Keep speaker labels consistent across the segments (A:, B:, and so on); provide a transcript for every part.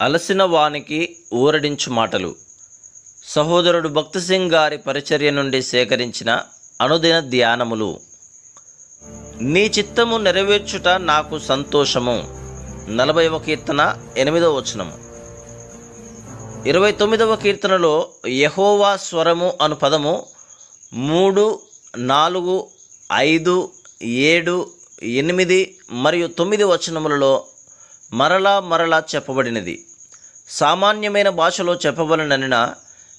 A: అలసిన వానికి ఊరడించు మాటలు. సహోదరుడు భక్తి సింగ్ గారి పరిచర్య నుండి సేకరించిన అనుదిన ధ్యానములు. నీ చిత్తము నెరవేర్చుట నాకు సంతోషము. నలభైవ కీర్తన ఎనిమిదవ వచనము. ఇరవై తొమ్మిదవ కీర్తనలో యహోవా స్వరము అను పదము మూడు నాలుగు ఐదు ఏడు ఎనిమిది మరియు తొమ్మిది వచనములలో మరలా మరలా చెప్పబడినది. సామాన్యమైన భాషలో చెప్పబడిననిన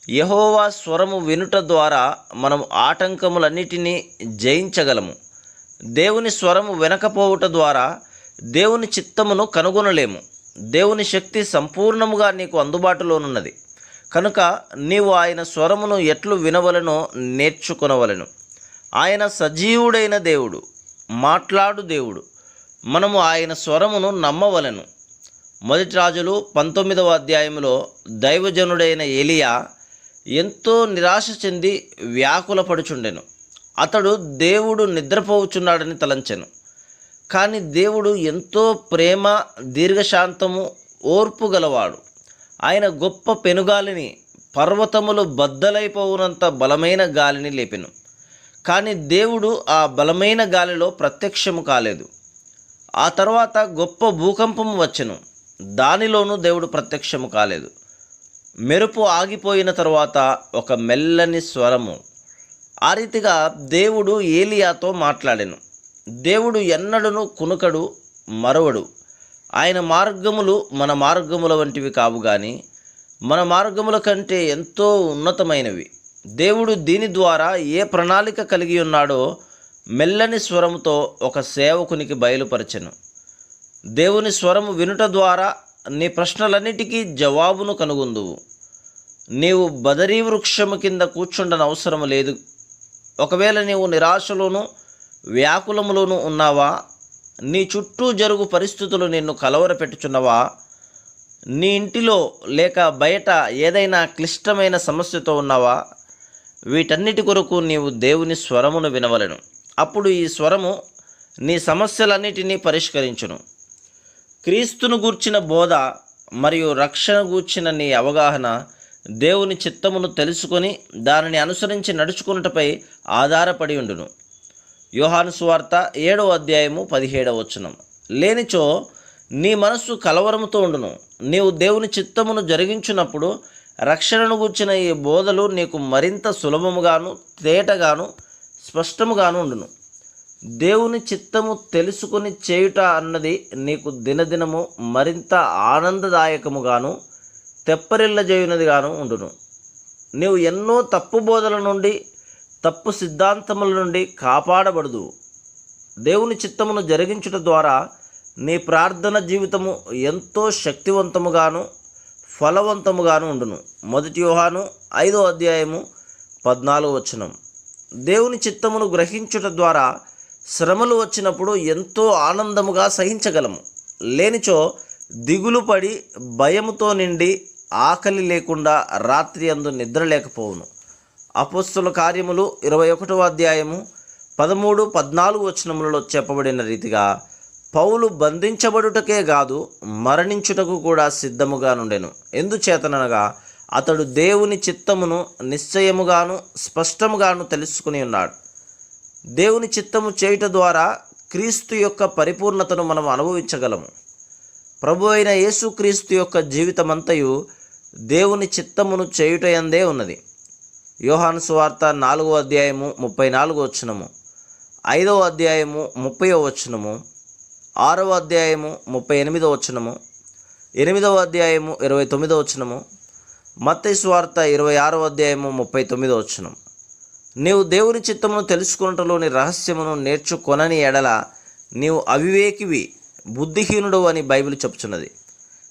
A: యహోవా స్వరము వినుట ద్వారా మనం ఆటంకములన్నిటినీ జయించగలము. దేవుని స్వరము వెనకపోవుట ద్వారా దేవుని చిత్తమును కనుగొనలేము. దేవుని శక్తి సంపూర్ణముగా నీకు అందుబాటులోనున్నది. కనుక నీవు ఆయన స్వరమును ఎట్లు వినవలనో నేర్చుకొనవలెను. ఆయన సజీవుడైన దేవుడు మాట్లాడు దేవుడు. మనము ఆయన స్వరమును నమ్మవలెను. మొదటి రాజులు పంతొమ్మిదవ అధ్యాయంలో దైవజనుడైన ఎలియా ఎంతో నిరాశ చెంది వ్యాకులపడుచుండెను. అతడు దేవుడు నిద్రపోవుచున్నాడని తలంచెను. కానీ దేవుడు ఎంతో ప్రేమ దీర్ఘశాంతము ఓర్పు గలవాడు. ఆయన గొప్ప పెనుగాలిని పర్వతములు బద్దలైపోవునంత బలమైన గాలిని లేపెను. కానీ దేవుడు ఆ బలమైన గాలిలో ప్రత్యక్షము కాలేదు. ఆ తర్వాత గొప్ప భూకంపము వచ్చెను. దానిలోనూ దేవుడు ప్రత్యక్షము కాలేదు. మెరుపు ఆగిపోయిన తరువాత ఒక మెల్లని స్వరము. ఆ రీతిగా దేవుడు ఏలియాతో మాట్లాడెను. దేవుడు ఎన్నడను కునుకడు మరవడు. ఆయన మార్గములు మన మార్గముల వంటివి కావు కానీ మన మార్గముల కంటే ఎంతో ఉన్నతమైనవి. దేవుడు దీని ద్వారా ఏ ప్రణాళిక కలిగి ఉన్నాడో మెల్లని స్వరముతో ఒక సేవకునికి బయలుపరచెను. దేవుని స్వరము వినుట ద్వారా నీ ప్రశ్నలన్నిటికీ జవాబును కనుగొందువు నీవు బదరీ వృక్షము కింద కూర్చుండని అవసరం లేదు. ఒకవేళ నీవు నిరాశలోను వ్యాకులములోను ఉన్నావా నీ చుట్టూ జరుగు పరిస్థితులు నిన్ను కలవరపెట్టుచున్నవా నీ ఇంటిలో లేక బయట ఏదైనా క్లిష్టమైన సమస్యతో ఉన్నావా వీటన్నిటి కొరకు నీవు దేవుని స్వరమును వినవలెను. అప్పుడు ఈ స్వరము నీ సమస్యలన్నిటినీ పరిష్కరించును. క్రీస్తును గూర్చిన బోధ మరియు రక్షణ గూర్చిన నీ అవగాహన దేవుని చిత్తమును తెలుసుకొని దానిని అనుసరించి నడుచుకున్నటపై ఆధారపడి ఉండును. యోహాను సువార్త ఏడవ అధ్యాయము పదిహేడవ వచనం. లేనిచో నీ మనస్సు కలవరముతో ఉండును. నీవు దేవుని చిత్తమును జరిగించినప్పుడు రక్షణను గూర్చిన ఈ బోధలు నీకు మరింత సులభముగాను తేటగాను స్పష్టముగాను ఉండును. దేవుని చిత్తము తెలుసుకొని చేయుట అన్నది నీకు దినదినము మరింత ఆనందదాయకముగాను తెప్పరిల్లజేయునదిగాను ఉండును. నీవు ఎన్నో తప్పు బోధల నుండి తప్పు సిద్ధాంతముల నుండి కాపాడబడదు దేవుని చిత్తమును జరిగించుట ద్వారా నీ ప్రార్థన జీవితము ఎంతో శక్తివంతముగాను ఫలవంతముగాను ఉండును. మొదటి యోహాను ఐదో అధ్యాయము పద్నాలుగు వచనం. దేవుని చిత్తమును గ్రహించుట ద్వారా శ్రమలు వచ్చినప్పుడు ఎంతో ఆనందముగా సహించగలము. లేనిచో దిగులు పడి భయముతో నిండి ఆకలి లేకుండా రాత్రి అందు నిద్ర లేకపోవును. అపోస్తుల కార్యములు ఇరవై ఒకటవ అధ్యాయము పదమూడు పద్నాలుగు వచనములలో చెప్పబడిన రీతిగా పౌలు బంధించబడుటకే కాదు మరణించుటకు కూడా సిద్ధముగా నుండెను. ఎందుచేతనగా అతడు దేవుని చిత్తమును నిశ్చయముగాను స్పష్టముగాను తెలుసుకుని ఉన్నాడు. దేవుని చిత్తము చేయుట ద్వారా క్రీస్తు యొక్క పరిపూర్ణతను మనం అనుభవించగలము. ప్రభు అయిన యేసుక్రీస్తు యొక్క జీవితమంతయు దేవుని చిత్తమును చేయుటయందే ఉన్నది. యోహాను సువార్త నాలుగో అధ్యాయము ముప్పై నాలుగో వచనము ఐదవ అధ్యాయము ముప్పై వచనము ఆరవ అధ్యాయము ముప్పై ఎనిమిదో వచనము ఎనిమిదవ అధ్యాయము ఇరవై తొమ్మిదో వచనము మత్తయి సువార్త ఇరవై ఆరవ అధ్యాయము ముప్పై తొమ్మిదో వచనం నీవు దేవుని చిత్తమును తెలుసుకున్నటలోని రహస్యమును నేర్చుకొనని ఎడల నీవు అవివేకివి బుద్ధిహీనుడు అని బైబిల్ చెప్తున్నది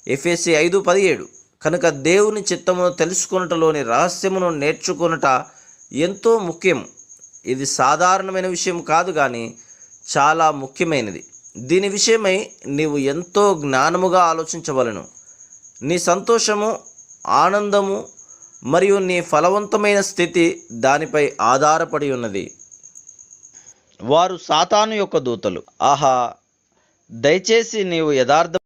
A: ఎఫ్ఎస్సి ఐదు పదిహేడు. కనుక దేవుని చిత్తమును తెలుసుకున్నటలోని రహస్యమును నేర్చుకొనుట ఎంతో ముఖ్యం ఇది సాధారణమైన విషయం కాదు కానీ చాలా ముఖ్యమైనది. దీని విషయమై నీవు ఎంతో జ్ఞానముగా ఆలోచించవలను. నీ సంతోషము ఆనందము మరియు నీ ఫలవంతమైన స్థితి దానిపై ఆధారపడి ఉన్నది. వారు సాతాను యొక్క దూతలు. ఆహా దయచేసి నీవు యథార్థ